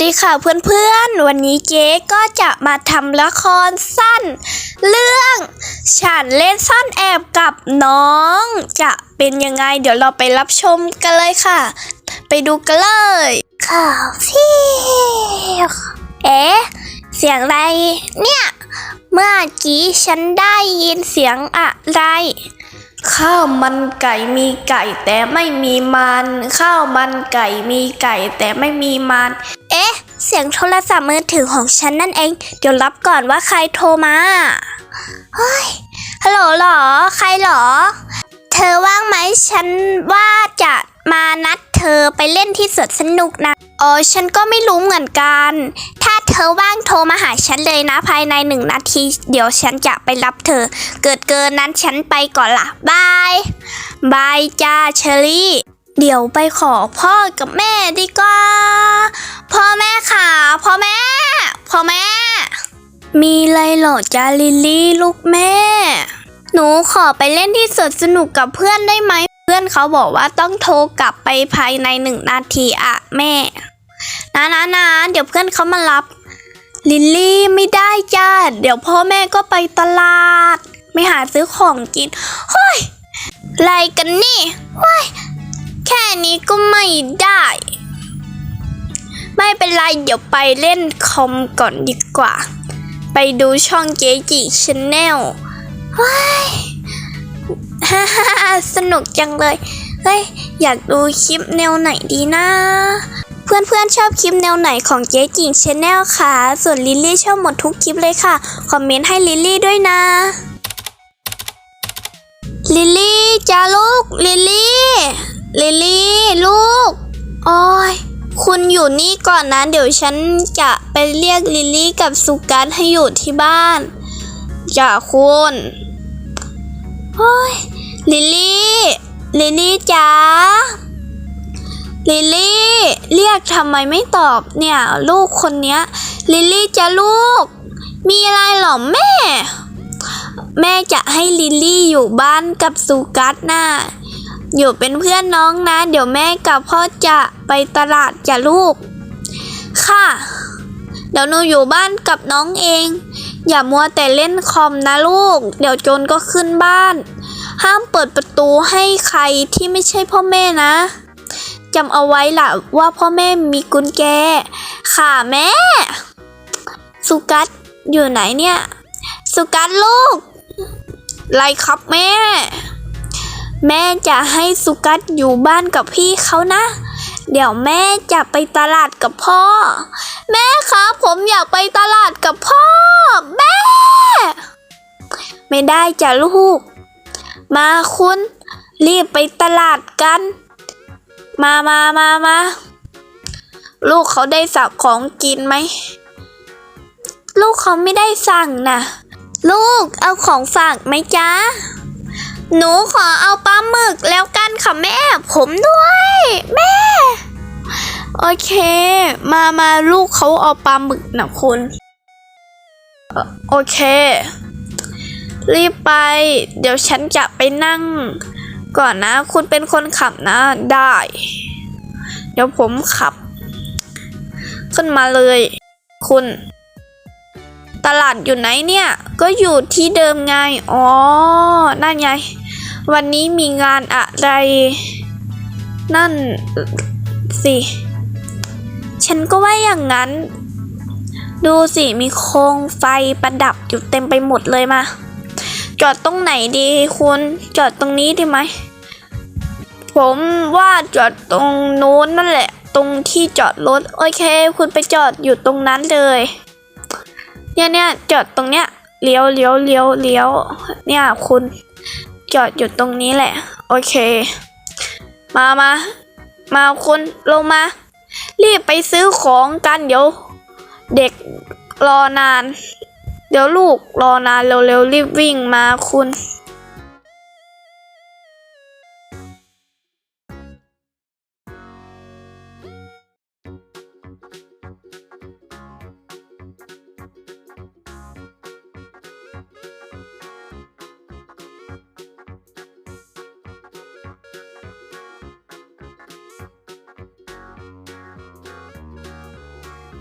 ดีค่ะเพื่อนๆ วันนี้เจ๊ก็จะมาทำละครสั้น เรื่อง ฉันเล่นซ่อนแอบกับน้อง จะเป็นยังไงเดี๋ยวเราไปรับชมกันเลยค่ะ ไปดูกันเลยค่ะพี่เอ๊ะเสียงอะไรเนี่ย เมื่อกี้ฉันได้ยินเสียงอะไร ข้าวมันไก่มีไก่แต่ไม่มีมัน ข้าวมันไก่มีไก่แต่ไม่มีมัน เอ๊ะ เสียงโทรศัพท์มือถือของฉันนั่นเอง เดี๋ยวรับก่อนว่าใครโทรมาเฮ้ยฮัลโหลหรอ ใครหรอ เธอว่างไหมฉันว่าจะมานัดเธอไปเล่นที่สวนสนุกนะอ๋อฉันก็ไม่รู้เหมือนกัน ถ้า ธอว่างโทรมาหาฉันเลยนะภายในหนึ่งนาที เดี๋ยวฉันจะไปรับเธอ เกิดเกินนั้นฉันไปก่อนละบายบายจ้าเชอรี่ เดี๋ยวไปขอพ่อกับแม่ดีกว่า พ่อแม่ค่ะ พ่อแม่ พ่อแม่ มีอะไรหรอจ้าลิลลี่ลูกแม่ หนูขอไปเล่นที่สวนสนุกกับเพื่อนได้ไหม เพื่อนเขาบอกว่าต้องโทรกลับไปภายในหนึ่งนาทีอะแม่นะนะนะเดี๋ยวเพื่อนเขามารับ ลิลลี่ไม่ได้จ้าเดี๋ยวพ่อแม่ก็ไปตลาด ไม่หาซื้อของกินเฮ้ยอะไรกันนี่เฮ้ยแค่นี้ก็ไม่ได้ ไม่เป็นไรเดี๋ยวไปเล่นคอมก่อนดีกว่า ไปดูช่องเจจิชแนลว้ายฮ่าฮ่าฮ่าสนุกจังเลย เฮ้ย อยากดูคลิปแนวไหนดีนะ เพื่อนๆชอบคลิปแนวไหนของเจ๊จิงชาแนลค่ะส่วนลิลลี่ชอบหมดทุกคลิปเลยค่ะ คอมเมนต์ให้ลิลลี่ด้วยนะ ลิลลี่จ้าลูก ลิลลี่ ลิลลี่ลูก โอ้ย คุณอยู่นี่ก่อนนะ เดี๋ยวฉันจะไปเรียกลิลลี่กับสุกัสให้อยู่ที่บ้านจ้าคุณโอ้ย ลิลลี่ ลิลลี่จ้า ลิลลี่ เรียกทำไมไม่ตอบเนี่ย ลูกคนเนี้ย ลิลลี่จะลูก มีอะไรหรอแม่ แม่จะให้ลิลลี่อยู่บ้านกับสุกัสน่ะอยู่เป็นเพื่อนน้องนะ เดี๋ยวแม่กับพ่อจะไปตลาดจะลูก ค่ะ เดี๋ยวหนูอยู่บ้านกับน้องเอง อย่ามัวแต่เล่นคอมนะลูก เดี๋ยวโจรก็ขึ้นบ้าน ห้ามเปิดประตูให้ใครที่ไม่ใช่พ่อแม่นะ จำเอาไว้ล่ะว่าพ่อแม่มีกุญแจ ค่ะแม่ สุกัสอยู่ไหนเนี่ย สุกัสลูก ไรครับแม่ แม่จะให้สุกัสอยู่บ้านกับพี่เขานะ เดี๋ยวแม่จะไปตลาดกับพ่อ แม่ครับผมอยากไปตลาดกับพ่อ แม่ ไม่ได้จ้ะลูก มาคุณรีบไปตลาดกัน มามามามาลูกเขาได้สั่งของกินไหม ลูกเขาไม่ได้สั่งนะ ลูกเอาของฝากไหมจ๊ะ หนูขอเอาปลาหมึกแล้วกันค่ะแม่ ผมด้วย แม่ โอเค มามาลูกเขาเอาปลาหมึกนะคุณ โอเค รีบไป เดี๋ยวฉันจะไปนั่ง ก่อนนะ คุณเป็นคนขับนะได้ เดี๋ยวผมขับ ขึ้นมาเลย คุณ ตลาดอยู่ไหนเนี่ย ก็อยู่ที่เดิมไง อ๋อ นั่นไง วันนี้มีงานอะไร นั่นสิ ฉันก็ว่าอย่างนั้น ดูสิ มีโคมไฟประดับอยู่เต็มไปหมดเลยมา จอดตรงไหนดีคุณจอดตรงนี้ดีไหม ผมว่าจอดตรงโน้นนั่นแหละ ตรงที่จอดรถโอเค คุณไปจอดอยู่ตรงนั้นเลย เนี่ยเนี่ยจอดตรงเนี้ยเลี้ยวเลี้ยวเลี้ยวเลี้ยวเนี่ยคุณจอดอยู่ตรงนี้แหละ โอเค มามามาคุณลงมา รีบไปซื้อของกันเดี๋ยว เด็กรอนาน เดี๋ยวลูกรอนานเร็วๆรีบวิ่งมาคุณ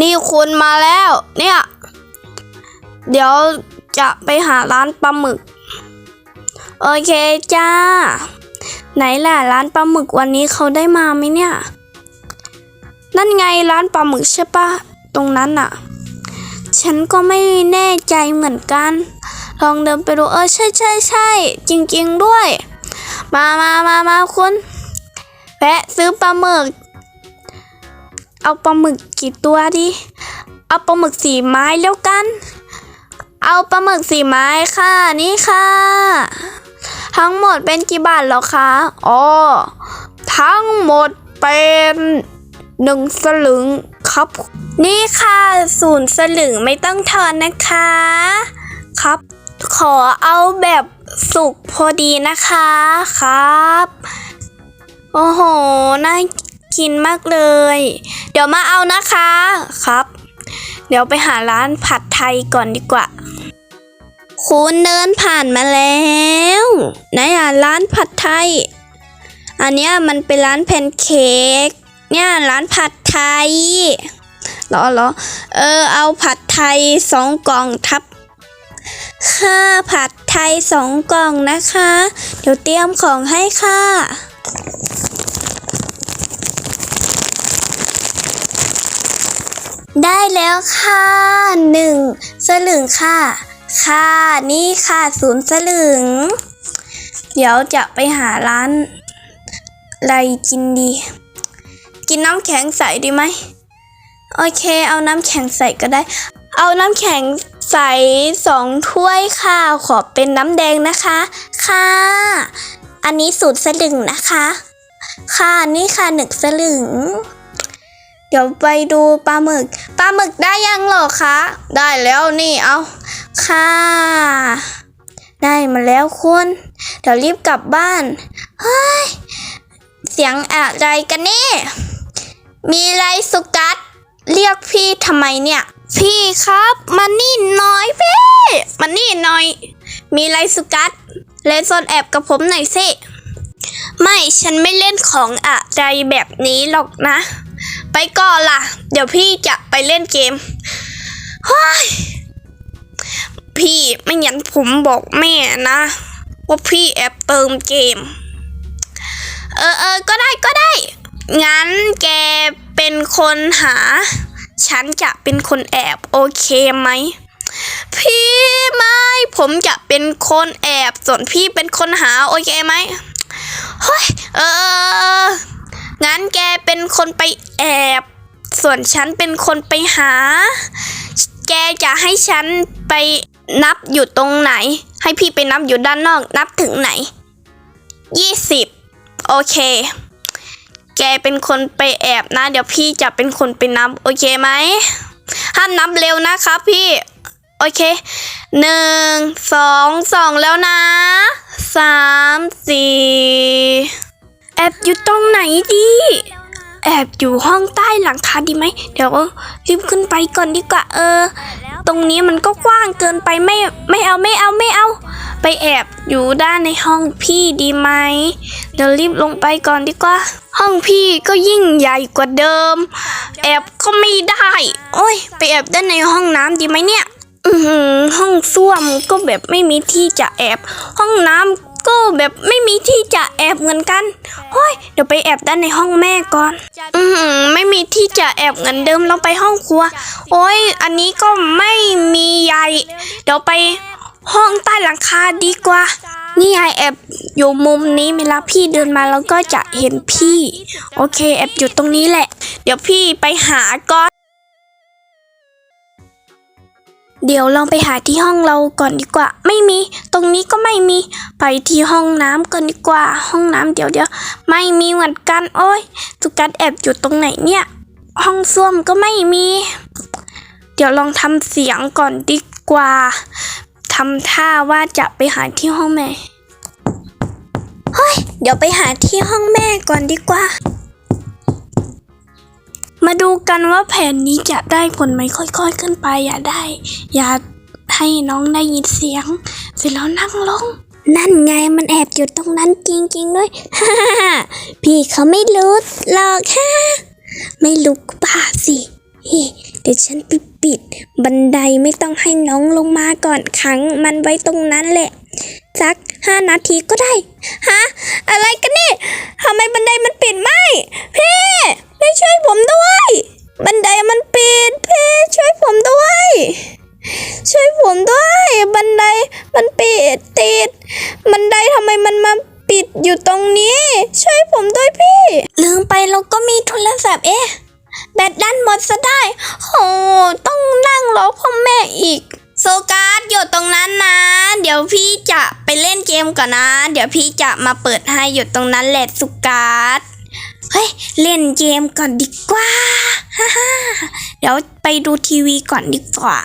นี่คุณมาแล้ว เนี่ย เดี๋ยวจะไปหาร้านปลาหมึก โอเคจ้า ไหนล่ะร้านปลาหมึกวันนี้เขาได้มาไหมเนี่ย นั่นไงร้านปลาหมึกใช่ปะตรงนั้นน่ะฉันก็ไม่แน่ใจเหมือนกัน ลองเดินไปดูเออใช่ใช่ใช่จริง ๆด้วย มามามามาคุณแวะซื้อปลาหมึก เอาปลาหมึกกี่ตัวดิ เอาปลาหมึกสีไม้แล้วกัน เอาปลาหมึกสีไม้ค่ะ นี่ค่ะ ทั้งหมดเป็นกี่บาทเหรอคะอ๋อทั้งหมดเป็นหนึ่งสลึงครับ นี่ค่ะศูนย์สลึงไม่ต้องทอนนะคะ ครับ ขอเอาแบบสุกพอดีนะคะครับ โอ้โหน่ากินมากเลย เดี๋ยวมาเอานะคะครับ เดี๋ยวไปหาร้านผัดไทยก่อนดีกว่า คุณเดินผ่านมาแล้วไหนอะร้านผัดไทย อันเนี้ยมันเป็นร้านแพนเค้ก เนี่ยร้านผัดไทยหรอหรอ เออ เอาผัดไทยสองกล่องทับ ค่าผัดไทยสองกล่องนะคะ เดี๋ยวเตรียมของให้ค่ะ ได้แล้วค่ะหนึ่งสลึงค่ะ ค่ะนี่ค่ะศูนย์สลึง เดี๋ยวจะไปหาร้านอะไรกินดี กินน้ำแข็งใสดีไหมโอเค เอาน้ำแข็งใสก็ได้ เอาน้ำแข็งใสสองถ้วยค่ะ ขอเป็นน้ำแดงนะคะ ค่ะ อันนี้สูตรสลึงนะคะ ค่ะนี่ค่ะหนึ่งสลึง ดี๋ยวไปดูปลาหมึก ปลาหมึกได้ยังหรอคะ ได้แล้วนี่เอาค่ะ ได้มาแล้วคุณ เดี๋ยวรีบกลับบ้าน เฮ้ย เสียงอะไรกันนี่ มีไรสุกัส เรียกพี่ทำไมเนี่ย พี่ครับมานี่น้อยพี่มานี่หน่อย มีไรสุกัสเล่นซ่อนแอบกับผมหน่อยสิไม่ฉันไม่เล่นของอะไรแบบนี้หรอกนะ ไปก่อนล่ะ เดี๋ยวพี่จะไปเล่นเกมเฮ้ยพี่ไม่งั้นผมบอกแม่นะ ว่าพี่แอบเติมเกม เออเออก็ได้ก็ได้ งั้นแกเป็นคนหา ฉันจะเป็นคนแอบโอเคไหม พี่ไม่ผมจะเป็นคนแอบส่วนพี่เป็นคนหาโอเคไหมเฮ้ยเออ งั้นแกเป็นคนไปแอบ ส่วนฉันเป็นคนไปหา แกจะให้ฉันไปนับอยู่ตรงไหน ให้พี่ไปนับอยู่ด้านนอกนับถึงไหนยี่สิบโอเค แกเป็นคนไปแอบนะ เดี๋ยวพี่จะเป็นคนไปนับ โอเคไหมห้ามนับเร็วนะครับพี่ โอเคหนึ่งสองสองแล้วนะสามสี่ แอบอยู่ตรงไหนดี แอบอยู่ห้องใต้หลังคาดีไหม เดี๋ยวรีบขึ้นไปก่อนดีกว่า เออ ตรงนี้มันก็กว้างเกินไปไม่ไม่เอาไม่เอาไม่เอา ไปแอบอยู่ด้านในห้องพี่ดีไหม เดี๋ยวรีบลงไปก่อนดีกว่า ห้องพี่ก็ยิ่งใหญ่กว่าเดิม แอบก็ไม่ได้ โอ้ย ไปแอบด้านในห้องน้ำดีไหมเนี่ยห้องส้วมก็แบบไม่มีที่จะแอบ ห้องน้ำ ก็แบบไม่มีที่จะแอบเหมือนกันโอ้ยเดี๋ยวไปแอบด้านในห้องแม่ก่อน อือหือไม่มีที่จะแอบเหมือนเดิมเราไปห้องครัว โอ้ยอันนี้ก็ไม่มีใหญ่เดี๋ยวไปห้องใต้หลังคาดีกว่า นี่ไอแอบอยู่มุมนี้เวลาพี่เดินมาแล้วก็จะเห็นพี่ โอเคแอบอยู่ตรงนี้แหละ เดี๋ยวพี่ไปหาก่อน เดี๋ยวลองไปหาที่ห้องเราก่อนดีกว่า ไม่มี ตรงนี้ก็ไม่มี ไปที่ห้องน้ำก่อนดีกว่า ห้องน้ำเดี๋ยวเดี๋ยวไม่มีเหมือนกัน โอ้ยสุกัดแอบอยู่ตรงไหนเนี่ย ห้องส้วมก็ไม่มี เดี๋ยวลองทำเสียงก่อนดีกว่าทำท่าว่าจะไปหาที่ห้องแม่ เฮ้ย เดี๋ยวไปหาที่ห้องแม่ก่อนดีกว่า มาดูกันว่าแผนนี้จะได้ผลไหมค่อย ๆ ขึ้นไป อย่าได้ อย่าให้น้องได้ยินเสียง เสร็จแล้วนั่งลง นั่นไงมันแอบอยู่ตรงนั้นจริง ๆ ด้วยฮ่าพี่เขาไม่รู้หรอกฮ่าไม่รู้ก็บ้าสิเดี๋ยวฉันไปปิด บันไดไม่ต้องให้น้องลงมาก่อนขังมันไว้ตรงนั้นแหละสักห้านาทีก็ได้ฮะอะไรกันนี่ทำไมบันไดมันปิดไม่พี่ พี่ช่วยผมด้วย บันไดมันปิดพี่ช่วยผมด้วย ช่วยผมด้วย บันไดมันปิดติด บันไดทำไมมันมาปิดอยู่ตรงนี้ ช่วยผมด้วยพี่ ลืมไปเราก็มีโทรศัพท์เอ๊ะแบตดันหมดซะได้โอ้ต้องนั่งรอพ่อแม่อีก โซการ์ดอยู่ตรงนั้นนะ เดี๋ยวพี่จะไปเล่นเกมก่อนนะ เดี๋ยวพี่จะมาเปิดให้อยู่ตรงนั้นแหละสุการ์ด ฮ้ย เล่นเกมก่อนดีกว่าฮ่าฮ่าเดี๋ยวไปดูทีวีก่อนดีกว่า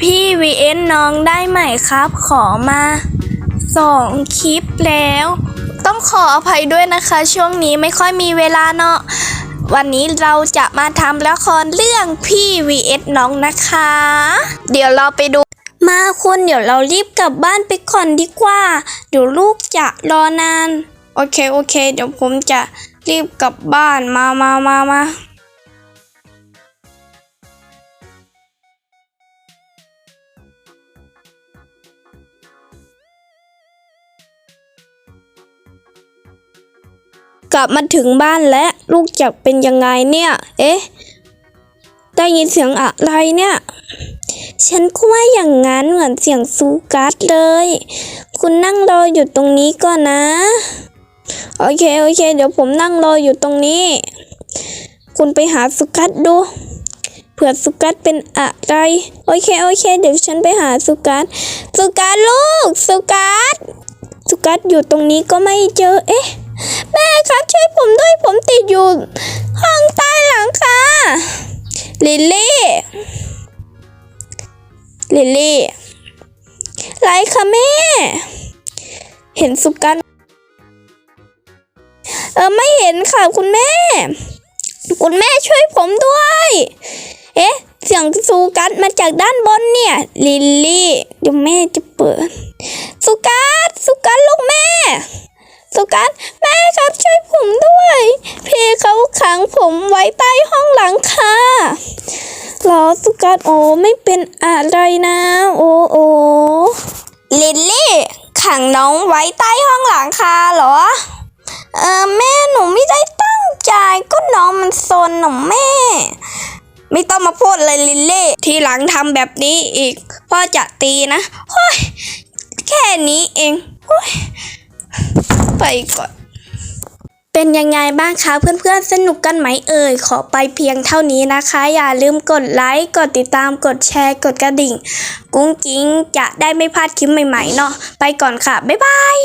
พี่วีเอ็นน้องได้ไหมครับ ขอมาสองคลิปแล้ว ต้องขออภัยด้วยนะคะ ช่วงนี้ไม่ค่อยมีเวลาเนาะวันนี้เราจะมาทำละครเรื่องพี่ vs น้องนะคะ เดี๋ยวเราไปดู มาคุณเดี๋ยวเรารีบกลับบ้านไปก่อนดีกว่า เดี๋ยวลูกจะรอนาน โอเค โอเค เดี๋ยวผมจะ รีบกลับบ้านมามามามากลับมาถึงบ้านแล้วลูกจะเป็นยังไงเนี่ย เอ๊ะ ได้ยินเสียงอะไรเนี่ย ฉันก็ว่าอย่างนั้นเหมือนเสียงซูกัสเลย คุณนั่งรออยู่ตรงนี้ก่อนนะ โอเค โอเค เดี๋ยวผมนั่งรออยู่ตรงนี้ คุณไปหาสุกัสดู เผื่อสุกัสเป็นอะไร โอเค โอเค เดี๋ยวฉันไปหาสุกัสสุกัสลูก สุกัสสุกัสอยู่ตรงนี้ก็ไม่เจอ เอ๊ะ แม่ครับช่วยผมด้วย ผมติดอยู่ ห้องใต้หลังคาลิลลี่ ลิลลี่ ไรคะแม่ เห็นสุกัน เออไม่เห็นค่ะคุณแม่ คุณแม่ช่วยผมด้วย เอ๊ะเสียงสุกัสมาจากด้านบนเนี่ย ลิลลี่เดี๋ยวแม่จะเปิดสุกัสสุกัสลูกแม่สุกัสแม่ครับช่วยผมด้วยเพเขาขังผมไว้ใต้ห้องหลังคาเหรอสุกัสโอ้ไม่เป็นอะไรนะ โอ้โอ้ลิลลี่ ขังน้องไว้ใต้ห้องหลังคาเหรอ เออแม่หนูไม่ได้ตั้งใจก็น้องมันซนหนูแม่ ไม่ต้องมาพูดเลยลิลลี่ทีหลังทำแบบนี้อีก พ่อจะตีนะโอ้ยแค่นี้เองโอ้ยไปก่อนเป็นยังไงบ้างคะเพื่อนๆ สนุกกันไหมเอ่ย ขอไปเพียงเท่านี้นะคะ อย่าลืมกดไลค์ กดติดตาม กดแชร์ กดกระดิ่ง กุ้งกิ้งจะได้ไม่พลาดคลิปใหม่ๆเนาะ ไปก่อนค่ะ บ๊ายบาย